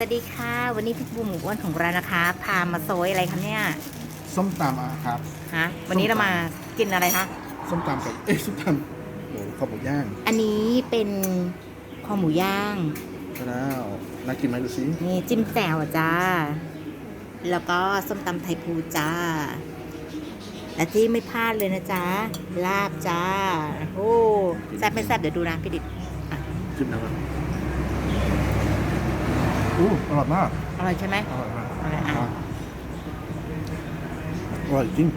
สวัสดีค่ะ วันนี้พี่บูหมูอ้วนของเรานะคะ พามาโซยอะไรคะเนี่ยส้มตำอะครับฮะวันนี้เรามากินอะไรคะส้มตำกับเอ้ยส้มตำโอ้ข้าวหมูย่าง อันนี้เป็นคอหมูย่างใช่แล้วน่ากินไหมดูสินี่จิ้มแจ่วจ้า แล้วก็ส้มตำไทยภูจ้า และที่ไม่พลาดเลยนะจ๊ะลาบจ้าโอ้แซ่บไม่แซ่บเดี๋ยวดูนะพี่ดิดอะจิ้มนะครับ อู้อร่อยมาก อร่อยใช่ไหมอร่อยมากอร่อยอะอร่อยจริง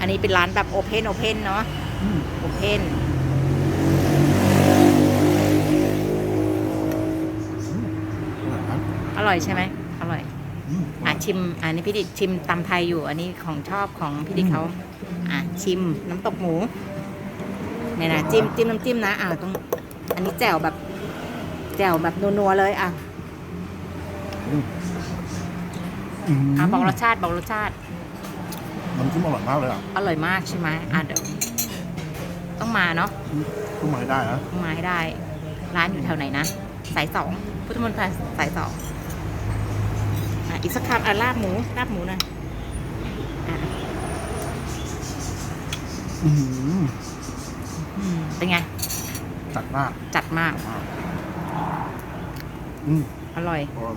อันนี้เป็นร้านแบบโอเพนโอเพนเนาะอืมโอเพนอร่อยครับอร่อยใช่ไหมอร่อยอืมอะชิม อันนี้พี่ดิดชิมตำไทยอยู่ อันนี้ของชอบของพี่ดิดเขาอะชิมน้ำตกหมูเนี่ยนะจิ้มจิ้มน้ำจิ้มนะอะต้องอันนี้แจ่วแบบแจ่วแบบนัวๆเลยอะ อืมอืมอะบอกรสชาติบอกรสชาติน้ำจิ้มอร่อยมากเลยอะอร่อยมากใช่ไหมอะเดี๋ยวต้องมาเนาะก็มาได้นะต้องมาให้ได้ ร้านอยู่แถวไหนนะ สายสองพุทธมณฑลสายสองอะอีกสักคำอะลาบหมูลาบหมูหน่อยอะอืมอืมเป็นไง จัดมากจัดมากมากอืมอร่อย อร่อย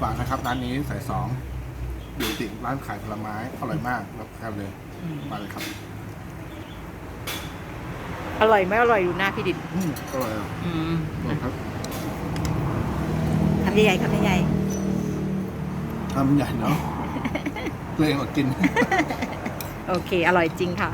ฝากนะครับร้านนี้สายสองอยู่ติดร้านขายผลไม้อร่อยมากรับประทานเลยอืมมาเลยครับอร่อยไม่อร่อยดูหน้าพี่ดิดอืมอร่อยอะอืมอร่อยครับคำใหญ่ๆคำใหญ่ทำใหญ่เนาะ ตัวเองอดกิน ๆโอเค อร่อยจริงค่ะ